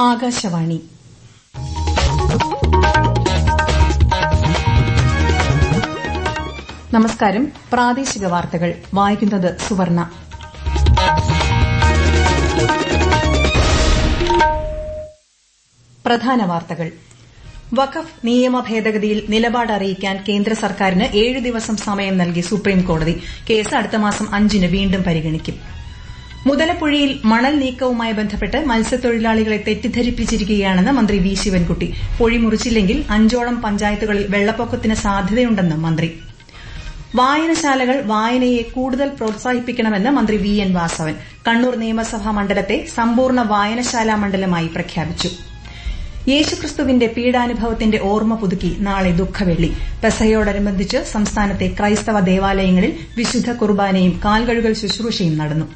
ആകാശവാണി. നമസ്കാരം. പ്രാദേശിക വാർത്തകൾ. വായിക്കുന്നത് സുവർണ. പ്രധാന വാർത്തകൾ. വഖഫ് നിയമ ഭേദഗതിയിൽ നിലപാട് അറിയിക്കാൻ കേന്ദ്ര സർക്കാരിന് ഏഴ് ദിവസം സമയം നൽകി സുപ്രീംകോടതി. കേസ് അടുത്ത മാസം അഞ്ചിന് വീണ്ടും പരിഗണിക്കും. മുതലപ്പുഴയിൽ മണൽ നീക്കവുമായി ബന്ധപ്പെട്ട് മത്സ്യത്തൊഴിലാളികളെ തെറ്റിദ്ധരിപ്പിച്ചിരിക്കുകയാണെന്ന് മന്ത്രി വി ശിവൻകുട്ടി. പൊഴി മുറിച്ചില്ലെങ്കിൽ അഞ്ചോളം പഞ്ചായത്തുകളിൽ വെള്ളപ്പൊക്കത്തിന് സാധ്യതയുണ്ടെന്ന് മന്ത്രി. വായനശാലകൾ വായനയെ കൂടുതൽ പ്രോത്സാഹിപ്പിക്കണമെന്ന് മന്ത്രി വി എൻ വാസവൻ. കണ്ണൂർ നിയമസഭാ മണ്ഡലത്തെ സമ്പൂർണ വായനശാലാ മണ്ഡലമായി പ്രഖ്യാപിച്ചു. യേശുക്രിസ്തുവിന്റെ പീഡാനുഭവത്തിന്റെ ഓർമ്മ പുതുക്കി നാളെ ദുഃഖവെള്ളി. പെസഹയോടനുബന്ധിച്ച് സംസ്ഥാനത്തെ ക്രൈസ്തവ ദേവാലയങ്ങളിൽ വിശുദ്ധ കുർബാനയും കാൽകഴുകൽ ശുശ്രൂഷയും നടന്നു.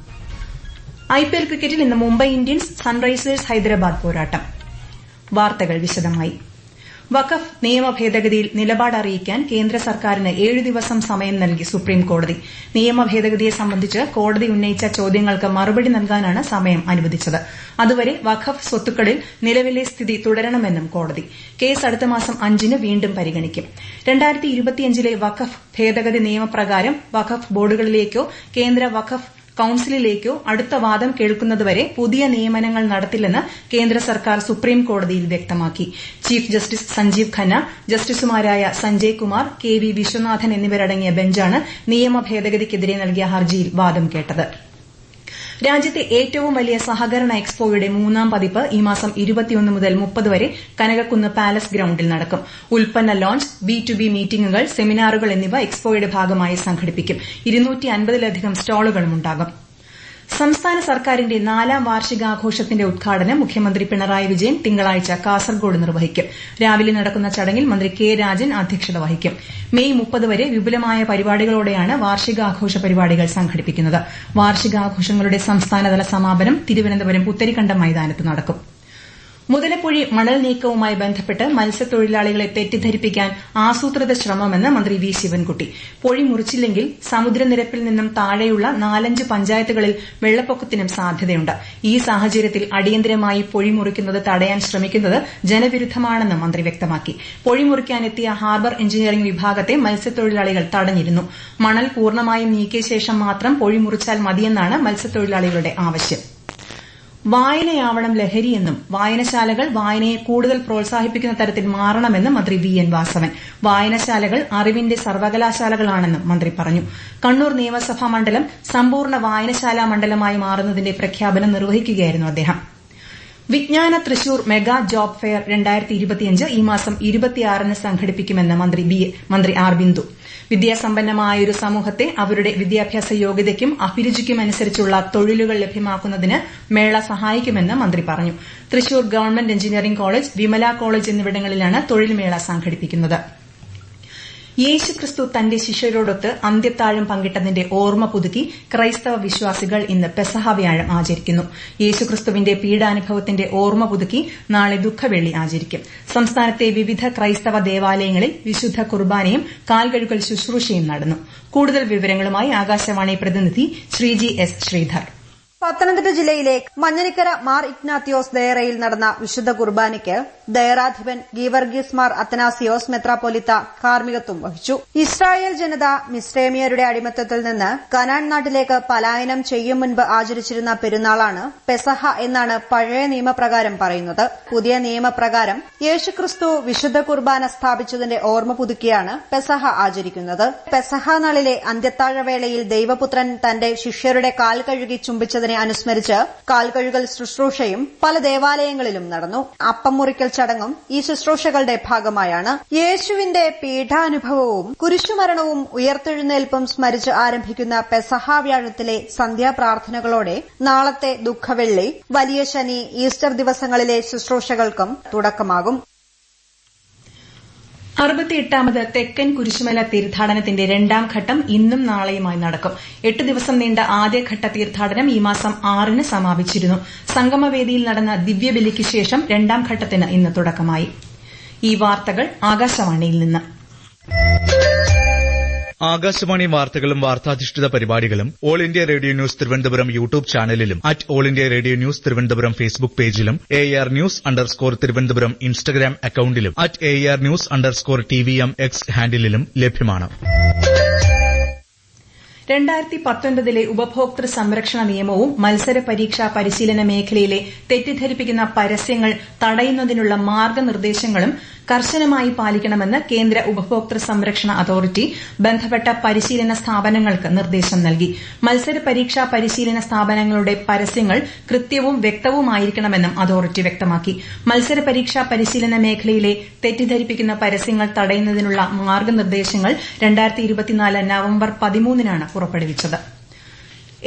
ഐപിഎൽ ക്രിക്കറ്റിൽ ഇന്ന് മുംബൈ ഇന്ത്യൻസ് സൺറൈസേഴ്സ് ഹൈദരാബാദ് പോരാട്ടം. വാർത്തകൾ വിശദമായി. വഖഫ് നിയമ ഭേദഗതിയിൽ നിലപാട് അറിയിക്കാൻ കേന്ദ്ര സർക്കാരിന് ഏഴ് ദിവസം സമയം നൽകി സുപ്രീംകോടതി നിയമ ഭേദഗതിയെ സംബന്ധിച്ച് കോടതി ഉന്നയിച്ച ചോദ്യങ്ങൾക്ക് മറുപടി നൽകാനാണ് സമയം അനുവദിച്ചത്. അതുവരെ വഖഫ് സ്വത്തുക്കളിൽ നിലവിലെ സ്ഥിതി തുടരണമെന്നും കോടതി. കേസ് അടുത്ത മാസം അഞ്ചിന് വീണ്ടും പരിഗണിക്കും. ലെ വഖഫ് ഭേദഗതി നിയമപ്രകാരം വഖഫ് ബോർഡുകളിലേക്കോ കേന്ദ്ര വഖഫ് കൌൺസിലിലേക്കോ അടുത്ത വാദം കേൾക്കുന്നതുവരെ പുതിയ നിയമനങ്ങൾ നടത്തില്ലെന്ന് കേന്ദ്ര സർക്കാർ സുപ്രീം കോടതിയിൽ വ്യക്തമാക്കി. ചീഫ് ജസ്റ്റിസ് സഞ്ജീവ് ഖന്ന ജസ്റ്റിസുമാരായ സഞ്ജയ് കുമാർ കെ വി വിശ്വനാഥൻ എന്നിവരടങ്ങിയ ബെഞ്ചാണ് നിയമ ഭേദഗതിക്കെതിരെ നൽകിയ ഹർജിയിൽ വാദം കേട്ടത്. രാജ്യത്തെ ഏറ്റവും വലിയ സഹകരണ എക്സ്പോയുടെ മൂന്നാം പതിപ്പ് ഈ മാസം ഇരുപത്തിയൊന്ന് മുതൽ മുപ്പത് വരെ കനകക്കുന്ന് പാലസ് ഗ്രൌണ്ടിൽ നടക്കും. ഉൽപ്പന്ന ലോഞ്ച് ബി ടു ബി മീറ്റിംഗുകൾ സെമിനാറുകൾ എന്നിവ എക്സ്പോയുടെ ഭാഗമായി സംഘടിപ്പിക്കും. ലധികം സ്റ്റാളുകളുമുണ്ടാകും സംസ്ഥാന സർക്കാരിന്റെ നാലാം വാർഷികാഘോഷത്തിന്റെ ഉദ്ഘാടനം മുഖ്യമന്ത്രി പിണറായി വിജയൻ തിങ്കളാഴ്ച കാസർഗോഡ് നിർവഹിക്കും. രാവിലെ നടക്കുന്ന ചടങ്ങിൽ മന്ത്രി കെ രാജൻ അധ്യക്ഷത വഹിക്കും. മെയ് മുപ്പത് വരെ വിപുലമായ പരിപാടികളോടെയാണ് വാർഷികാഘോഷ പരിപാടികൾ സംഘടിപ്പിക്കുന്നത്. വാർഷികാഘോഷങ്ങളുടെ സംസ്ഥാനതല സമാപനം തിരുവനന്തപുരം പുത്തരിക്കണ്ടം മൈതാനത്ത് നടക്കും. മുതലപ്പൊഴി മണൽ നീക്കവുമായി ബന്ധപ്പെട്ട് മത്സ്യത്തൊഴിലാളികളെ തെറ്റിദ്ധരിപ്പിക്കാൻ ആസൂത്രിത ശ്രമമെന്ന് മന്ത്രി വി ശിവൻകുട്ടി. പൊഴി മുറിച്ചില്ലെങ്കിൽ സമുദ്രനിരപ്പിൽ നിന്നും താഴെയുള്ള നാലഞ്ച് പഞ്ചായത്തുകളിൽ വെള്ളപ്പൊക്കത്തിനും സാധ്യതയുണ്ട്. ഈ സാഹചര്യത്തിൽ അടിയന്തരമായി പൊഴി മുറിക്കുന്നത് തടയാൻ ശ്രമിക്കുന്നത് ജനവിരുദ്ധമാണെന്ന് മന്ത്രി വ്യക്തമാക്കി. പൊഴി മുറിക്കാനെത്തിയ ഹാർബർ എഞ്ചിനീയറിംഗ് വിഭാഗത്തെ മത്സ്യത്തൊഴിലാളികൾ തടഞ്ഞിരുന്നു. മണൽ പൂർണമായും നീക്കിയ ശേഷം മാത്രം പൊഴി മുറിച്ചാൽ മതിയെന്നാണ് മത്സ്യത്തൊഴിലാളികളുടെ ആവശ്യം. വായനയാവണം ലഹരിയെന്നും വായനശാലകൾ വായനയെ കൂടുതൽ പ്രോത്സാഹിപ്പിക്കുന്ന തരത്തിൽ മാറണമെന്നും മന്ത്രി വി എൻ വാസവൻ. വായനശാലകൾ അറിവിന്റെ സർവകലാശാലകളാണെന്നും മന്ത്രി പറഞ്ഞു. കണ്ണൂർ നിയമസഭാ മണ്ഡലം സമ്പൂർണ വായനശാലാ മണ്ഡലമായി മാറുന്നതിന്റെ പ്രഖ്യാപനം നിർവഹിക്കുകയായിരുന്നു അദ്ദേഹം. വിജ്ഞാന തൃശൂർ മെഗാ ജോബ് ഫെയർ ഈ മാസം സംഘടിപ്പിക്കുമെന്ന് മന്ത്രി ആർ ബിന്ദു. വിദ്യാസമ്പന്നമായ ഒരു സമൂഹത്തെ അവരുടെ വിദ്യാഭ്യാസ യോഗ്യതയ്ക്കും അഭിരുചിക്കും അനുസരിച്ചുള്ള തൊഴിലുകൾ ലഭ്യമാക്കുന്നതിന് മേള സഹായിക്കുമെന്ന് മന്ത്രി പറഞ്ഞു. Thrissur government engineering college Vimala college എന്നിവിടങ്ങളിലാണ് തൊഴിൽമേള സംഘടിപ്പിക്കുന്നത്. യേശുക്രിസ്തു തന്റെ ശിഷ്യരോടൊത്ത് അന്ത്യത്താഴം പങ്കിട്ടതിന്റെ ഓർമ്മ പുതുക്കി ക്രൈസ്തവ വിശ്വാസികൾ ഇന്ന് പെസഹ വ്യാഴം ആചരിക്കുന്നു. യേശുക്രിസ്തുവിന്റെ പീഡാനുഭവത്തിന്റെ ഓർമ്മ പുതുക്കി നാളെ ദുഃഖവെള്ളി ആചരിക്കും. സംസ്ഥാനത്തെ വിവിധ ക്രൈസ്തവ ദേവാലയങ്ങളിൽ വിശുദ്ധ കുർബാനയും കാൽകഴുകൽ ശുശ്രൂഷയും നടന്നു. കൂടുതൽ വിവരങ്ങളുമായി ആകാശവാണി പ്രതിനിധി ശ്രീജി എസ് ശ്രീധർ. പത്തനംതിട്ട ജില്ലയിലെ മഞ്ഞനിക്കര മാർ ഇഗ്നാത്തിയോസ് ദയറയിൽ നടന്ന വിശുദ്ധ കുർബാനയ്ക്ക് ദയറാധിപൻ ഗീവർഗീസ് മാർ അത്തനാസിയോസ് മെത്രാപ്പൊലിത്ത കാർമ്മികത്വം വഹിച്ചു. ഇസ്രായേൽ ജനത മിസ്രേമിയരുടെ അടിമത്തത്തിൽ നിന്ന് കനാൻ നാട്ടിലേക്ക് പലായനം ചെയ്യും മുൻപ് ആചരിച്ചിരുന്ന പെരുന്നാളാണ് പെസഹ എന്നാണ് പഴയ നിയമപ്രകാരം പറയുന്നത്. പുതിയ നിയമപ്രകാരം യേശുക്രിസ്തു വിശുദ്ധ കുർബാന സ്ഥാപിച്ചതിന്റെ ഓർമ്മ പുതുക്കിയാണ് പെസഹ ആചരിക്കുന്നത്. പെസഹ നാളിലെ അന്ത്യത്താഴവേളയിൽ ദൈവപുത്രൻ തന്റെ ശിഷ്യരുടെ കാൽ കഴുകി ചുംബിച്ചതിനെ അനുസ്മരിച്ച് കാൽകഴുകൽ ശുശ്രൂഷയും പല ദേവാലയങ്ങളിലും നടന്നു. അപ്പം മുറിക്കൽ ചടങ്ങും ഈ ശുശ്രൂഷകളുടെ ഭാഗമായാണ് യേശുവിന്റെ പീഠാനുഭവവും കുരിശുമരണവും ഉയർത്തെഴുന്നേൽപ്പും സ്മരിച്ച് ആരംഭിക്കുന്ന പെസഹ വ്യാഴത്തിലെ സന്ധ്യാപ്രാർത്ഥനകളോടെ നാളത്തെ ദുഃഖവെള്ളി വലിയ ശനി ഈസ്റ്റർ ദിവസങ്ങളിലെ ശുശ്രൂഷകൾക്കും തുടക്കമാകും. അറുപത്തിയെട്ടാമത് തെക്കൻ കുരിശുമല തീർത്ഥാടനത്തിന്റെ രണ്ടാം ഘട്ടം ഇന്നും നാളെയുമായി നടക്കും. എട്ട് ദിവസം നീണ്ട ആദ്യഘട്ട തീർത്ഥാടനം ഈ മാസം ആറിന് സമാപിച്ചിരുന്നു. സംഗമവേദിയിൽ നടന്ന ദിവ്യബലിക്ക് ശേഷം രണ്ടാം ഘട്ടത്തിന് ഇന്ന് തുടക്കമായി. ഈ വാർത്തകൾ ആകാശവാണിയിൽ നിന്ന്. ആകാശവാണി വാർത്തകളും വാർത്താധിഷ്ഠിത പരിപാടികളും All India Radio News Thiruvananthapuram YouTube ചാനലിലും at All India Radio News Thiruvananthapuram Facebook പേജിലും A R news underscore Thiruvananthapuram Instagram അക്കൌണ്ടിലും at A R news underscore T V M X ഹാൻഡിലും ലഭ്യമാണ്. രണ്ടായിരത്തി പത്തൊൻപതിലെ ഉപഭോക്തൃ സംരക്ഷണ നിയമവും മത്സര പരീക്ഷാ പരിശീലന മേഖലയിലെ തെറ്റിദ്ധരിപ്പിക്കുന്ന പരസ്യങ്ങൾ തടയുന്നതിനുള്ള മാർഗനിർദ്ദേശങ്ങളും കർശനമായി പാലിക്കണമെന്ന് കേന്ദ്ര ഉപഭോക്തൃ സംരക്ഷണ അതോറിറ്റി ബന്ധപ്പെട്ട പരിശീലന സ്ഥാപനങ്ങൾക്ക് നിർദ്ദേശം നൽകി. മത്സര പരീക്ഷാ പരിശീലന സ്ഥാപനങ്ങളുടെ പരസ്യങ്ങൾ കൃത്യവും വ്യക്തവുമായിരിക്കണമെന്നും അതോറിറ്റി വ്യക്തമാക്കി. മത്സര പരീക്ഷാ പരിശീലന മേഖലയിലെ തെറ്റിദ്ധരിപ്പിക്കുന്ന പരസ്യങ്ങൾ തടയുന്നതിനുള്ള മാർഗനിർദ്ദേശങ്ങൾ നവംബർ പുറപ്പെടുവിച്ചത്.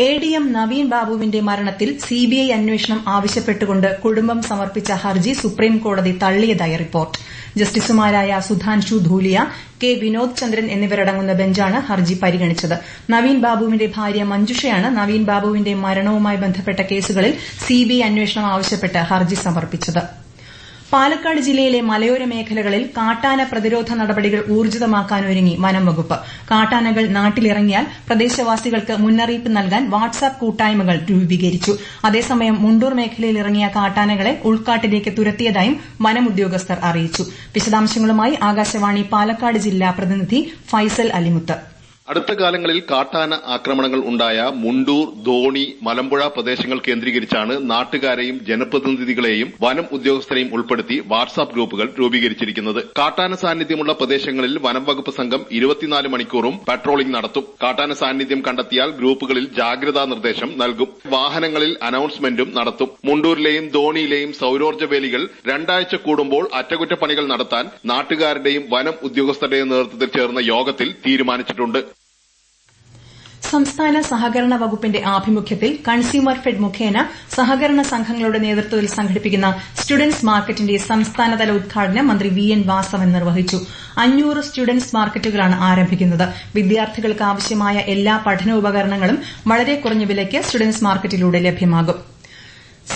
എ ഡി എം നവീൻ ബാബുവിന്റെ മരണത്തിൽ സിബിഐ അന്വേഷണം ആവശ്യപ്പെട്ടുകൊണ്ട് കുടുംബം സമർപ്പിച്ച ഹർജി സുപ്രീംകോടതി തള്ളിയതായി റിപ്പോർട്ട്. ജസ്റ്റിസുമാരായ സുധാൻഷു ധൂലിയ കെ വിനോദ് ചന്ദ്രൻ എന്നിവരടങ്ങുന്ന ബെഞ്ചാണ് ഹർജി പരിഗണിച്ചത്. നവീൻ ബാബുവിന്റെ ഭാര്യ മഞ്ജുഷയാണ് നവീൻ ബാബുവിന്റെ മരണവുമായി ബന്ധപ്പെട്ട കേസുകളിൽ സിബിഐ അന്വേഷണം ആവശ്യപ്പെട്ട് ഹർജി സമർപ്പിച്ചത്. പാലക്കാട് ജില്ലയിലെ മലയോര മേഖലകളിൽ കാട്ടാന പ്രതിരോധ നടപടികൾ ഊർജിതമാക്കാനൊരുങ്ങി വനംവകുപ്പ് കാട്ടാനകൾ നാട്ടിലിറങ്ങിയാൽ പ്രദേശവാസികൾക്ക് മുന്നറിയിപ്പ് നൽകാൻ വാട്സാപ്പ് കൂട്ടായ്മകൾ രൂപീകരിച്ചു. അതേസമയം മുണ്ടൂർ മേഖലയിൽ ഇറങ്ങിയ കാട്ടാനകളെ ഉൾക്കാട്ടിലേക്ക് തുരത്തിയതായും വനം ഉദ്യോഗസ്ഥർ അറിയിച്ചു. വിശദാംശങ്ങളുമായി ആകാശവാണി പാലക്കാട് ജില്ലാ പ്രതിനിധി ഫൈസൽ അലിമുത്ത്. അടുത്ത കാലങ്ങളിൽ കാട്ടാന ആക്രമണങ്ങൾ ഉണ്ടായ മുണ്ടൂർ ധോണി മലമ്പുഴ പ്രദേശങ്ങൾ കേന്ദ്രീകരിച്ചാണ് നാട്ടുകാരെയും ജനപ്രതിനിധികളെയും വനം ഉദ്യോഗസ്ഥരെയും ഉൾപ്പെടുത്തി വാട്സാപ്പ് ഗ്രൂപ്പുകൾ രൂപീകരിച്ചിരിക്കുന്നത്. കാട്ടാന സാന്നിധ്യമുള്ള പ്രദേശങ്ങളിൽ വനം വകുപ്പ് സംഘം ഇരുപത്തിനാല് മണിക്കൂറും പട്രോളിംഗ് നടത്തും. കാട്ടാന സാന്നിധ്യം കണ്ടെത്തിയാൽ ഗ്രൂപ്പുകളിൽ ജാഗ്രതാ നിർദ്ദേശം നൽകും. വാഹനങ്ങളിൽ അനൌൺസ്മെന്റും നടത്തും. മുണ്ടൂരിലെയും ധോണിയിലെയും സൌരോർജ വേലികൾ രണ്ടാഴ്ച കൂടുമ്പോൾ അറ്റകുറ്റപ്പണികൾ നടത്താൻ നാട്ടുകാരുടെയും വനം ഉദ്യോഗസ്ഥരുടെയും നേതൃത്വത്തിൽ ചേർന്ന യോഗത്തിൽ തീരുമാനിച്ചിട്ടുണ്ട്. സംസ്ഥാന സഹകരണ വകുപ്പിന്റെ ആഭിമുഖ്യത്തിൽ കൺസ്യൂമർ ഫെഡ് മുഖേന സഹകരണ സംഘങ്ങളുടെ നേതൃത്വത്തിൽ സംഘടിപ്പിക്കുന്ന സ്റ്റുഡന്റ്സ് മാർക്കറ്റിന്റെ സംസ്ഥാനതല ഉദ്ഘാടനം മന്ത്രി വി എൻ വാസവൻ നിർവഹിച്ചു. അഞ്ഞൂറ് സ്റ്റുഡന്റ്സ് മാർക്കറ്റുകളാണ് ആരംഭിക്കുന്നത്. വിദ്യാർത്ഥികൾക്ക് ആവശ്യമായ എല്ലാ പഠനോപകരണങ്ങളും വളരെ കുറഞ്ഞ വിലയ്ക്ക് സ്റ്റുഡന്റ്സ് മാർക്കറ്റിലൂടെ ലഭ്യമാകും.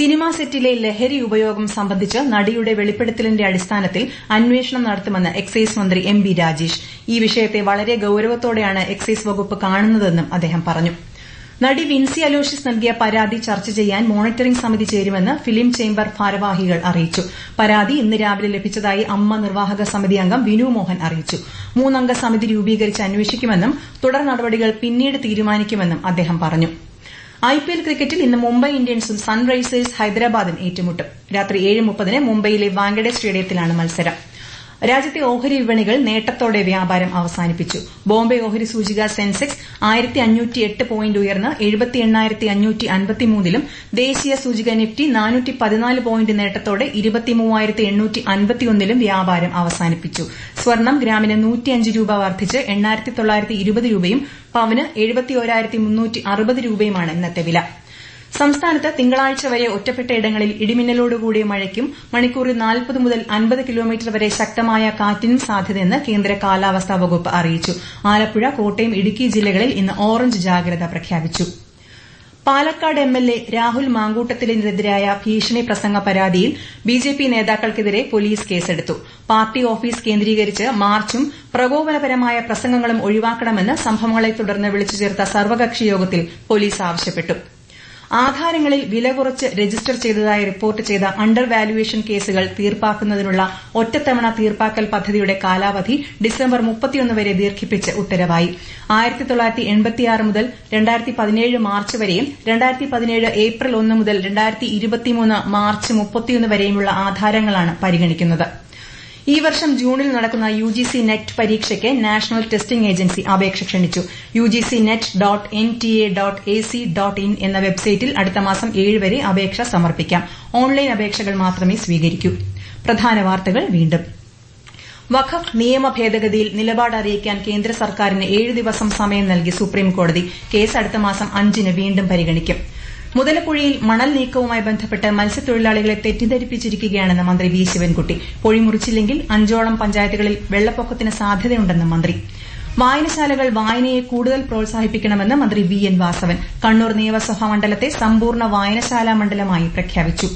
സിനിമാ സെറ്റിലെ ലഹരി ഉപയോഗം സംബന്ധിച്ച് നടിയുടെ വെളിപ്പെടുത്തലിന്റെ അടിസ്ഥാനത്തിൽ അന്വേഷണം നടത്തുമെന്ന് എക്സൈസ് മന്ത്രി എം ബി രാജേഷ്. ഈ വിഷയത്തെ വളരെ ഗൌരവത്തോടെയാണ് എക്സൈസ് വകുപ്പ് കാണുന്നതെന്നും അദ്ദേഹം പറഞ്ഞു. നടി വിൻസി അലോഷ്യസ് നൽകിയ പരാതി ചർച്ച ചെയ്യാൻ മോണിറ്ററിംഗ് സമിതി ചേരുമെന്ന് ഫിലിം ചേംബർ ഭാരവാഹികൾ അറിയിച്ചു. പരാതി ഇന്ന് രാവിലെ ലഭിച്ചതായി അമ്മ നിർവാഹക സമിതി അംഗം വിനു മോഹൻ അറിയിച്ചു. മൂന്നംഗ സമിതി രൂപീകരിച്ച് അന്വേഷിക്കുമെന്നും തുടർ നടപടികൾ പിന്നീട് തീരുമാനിക്കുമെന്നും അദ്ദേഹം പറഞ്ഞു. ഐപിഎൽ ക്രിക്കറ്റിൽ ഇന്ന് മുംബൈ ഇന്ത്യൻസും സൺറൈസേഴ്സ് ഹൈദരാബാദും ഏറ്റുമുട്ടും. രാത്രി ഏഴ് മുപ്പതിന് മുംബൈയിലെ വാങ്കഡെ സ്റ്റേഡിയത്തിലാണ് മത്സരം. രാജ്യത്തെ ഓഹരി വിപണികൾ നേട്ടത്തോടെ വ്യാപാരം അവസാനിപ്പിച്ചു. ബോംബെ ഓഹരി സൂചിക സെൻസെക്സ് ആയിരത്തി അഞ്ഞൂറ്റി എട്ട് പോയിന്റ് ഉയർന്ന് എഴുപത്തി എണ്ണായിരത്തി അഞ്ഞൂറ്റി അൻപത്തിമൂന്നിലും ദേശീയ സൂചിക നിഫ്റ്റി നാനൂറ്റി പതിനാല് പോയിന്റ് നേട്ടത്തോടെ ഇരുപത്തി മൂവായിരത്തി എണ്ണൂറ്റി അൻപത്തിയൊന്നിലും വ്യാപാരം അവസാനിപ്പിച്ചു. സ്വർണം ഗ്രാമിന് നൂറ്റിയഞ്ച് രൂപ വർദ്ധിച്ച് എണ്ണായിരത്തി തൊള്ളായിരത്തി ഇരുപത് രൂപയും പവന് എഴുപത്തിയോരായിരത്തി മുന്നൂറ്റി അറുപത് രൂപയുമാണ് ഇന്നത്തെ വില. സംസ്ഥാനത്ത് തിങ്കളാഴ്ച വരെ ഒറ്റപ്പെട്ട ഒറ്റപ്പെട്ടയിടങ്ങളിൽ ഇടിമിന്നലോടുകൂടിയ മഴയ്ക്കും മണിക്കൂറിൽ നാൽപ്പത് മുതൽ അൻപത് കിലോമീറ്റർ വരെ ശക്തമായ കാറ്റിനും സാധ്യതയെന്ന് കേന്ദ്ര കാലാവസ്ഥാ വകുപ്പ് അറിയിച്ചു. ആലപ്പുഴ കോട്ടയം ഇടുക്കി ജില്ലകളിൽ ഇന്ന് ഓറഞ്ച് ജാഗ്രത പ്രഖ്യാപിച്ചു. Palakkad M L A Rahul മാങ്കൂട്ടത്തിനെതിരായ ഭീഷണി പ്രസംഗ പരാതിയിൽ ബിജെപി നേതാക്കൾക്കെതിരെ പോലീസ് കേസെടുത്തു. പാർട്ടി ഓഫീസ് കേന്ദ്രീകരിച്ച് മാർച്ചും പ്രകോപനപരമായ പ്രസംഗങ്ങളും ഒഴിവാക്കണമെന്ന് സംഭവങ്ങളെ തുടർന്ന് വിളിച്ചു ചേർത്ത സർവകക്ഷി യോഗത്തിൽ പോലീസ് ആവശ്യപ്പെട്ടു. ആധാരങ്ങളിൽ വില കുറച്ച് രജിസ്റ്റർ ചെയ്തതായി റിപ്പോർട്ട് ചെയ്ത അണ്ടർ വാല്യുവേഷൻ കേസുകൾ തീർപ്പാക്കുന്നതിനുള്ള ഒറ്റത്തവണ തീർപ്പാക്കൽ പദ്ധതിയുടെ കാലാവധി ഡിസംബർ വരെ ദീർഘിപ്പിച്ച് ഉത്തരവായി. മുതൽ മാർച്ച് വരെയും ഏപ്രിൽ ഒന്ന് മുതൽ മാർച്ച് വരെയുമുള്ള ആധാരങ്ങളാണ് പരിഗണിക്കുന്നത്. ഈ വർഷം ജൂണിൽ നടക്കുന്ന യു ജി സി നെറ്റ് പരീക്ഷയ്ക്ക് നാഷണൽ ടെസ്റ്റിംഗ് ഏജൻസി അപേക്ഷ ക്ഷണിച്ചു. U G C net dot N T A dot A C dot in എന്ന വെബ്സൈറ്റിൽ അടുത്ത മാസം ഏഴ് വരെ അപേക്ഷ സമർപ്പിക്കാം. ഓൺലൈൻ അപേക്ഷകൾ മാത്രമേ സ്വീകരിക്കൂ. പ്രധാന വാർത്തകൾ വീണ്ടും. വഖഫ് നിയമ ഭേദഗതിയിൽ നിലപാട് അറിയിക്കാൻ കേന്ദ്ര സർക്കാരിന് ഏഴ് ദിവസം സമയം നൽകി സുപ്രീംകോടതി കേസ് അടുത്ത മാസം അഞ്ചിന് വീണ്ടും പരിഗണിക്കും. മുതലപ്പുഴയിൽ മണൽ നീക്കവുമായി ബന്ധപ്പെട്ട് മത്സ്യത്തൊഴിലാളികളെ തെറ്റിദ്ധരിപ്പിച്ചിരിക്കുകയാണെന്ന് മന്ത്രി വി ശിവൻകുട്ടി. പൊഴി മുറിച്ചില്ലെങ്കിൽ അഞ്ചോളം പഞ്ചായത്തുകളിൽ വെള്ളപ്പൊക്കത്തിന് സാധ്യതയുണ്ടെന്ന് മന്ത്രി. വായനശാലകൾ വായനയെ കൂടുതൽ പ്രോത്സാഹിപ്പിക്കണമെന്ന് മന്ത്രി വി എൻ വാസവൻ കണ്ണൂർ നിയമസഭാ മണ്ഡലത്തെ സമ്പൂർണ വായനശാലാ മണ്ഡലമായി പ്രഖ്യാപിച്ചു.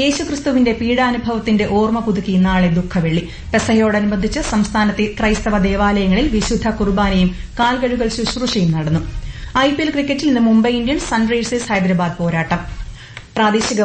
യേശുക്രിസ്തുവിന്റെ പീഡാനുഭവത്തിന്റെ ഓർമ്മ പുതുക്കി നാളെ ദുഃഖവെള്ളി. പെസഹയോടനുബന്ധിച്ച് സംസ്ഥാനത്തെ ക്രൈസ്തവ ദേവാലയങ്ങളിൽ വിശുദ്ധ കുർബാനയും കാൽകഴുകൽ ശുശ്രൂഷയും നടന്നു. ഐപിഎൽ ക്രിക്കറ്റിൽ ഇന്ന് മുംബൈ ഇന്ത്യൻസ് സൺറൈസേഴ്സ് ഹൈദരാബാദ് പോരാട്ടം. പ്രാദേശിക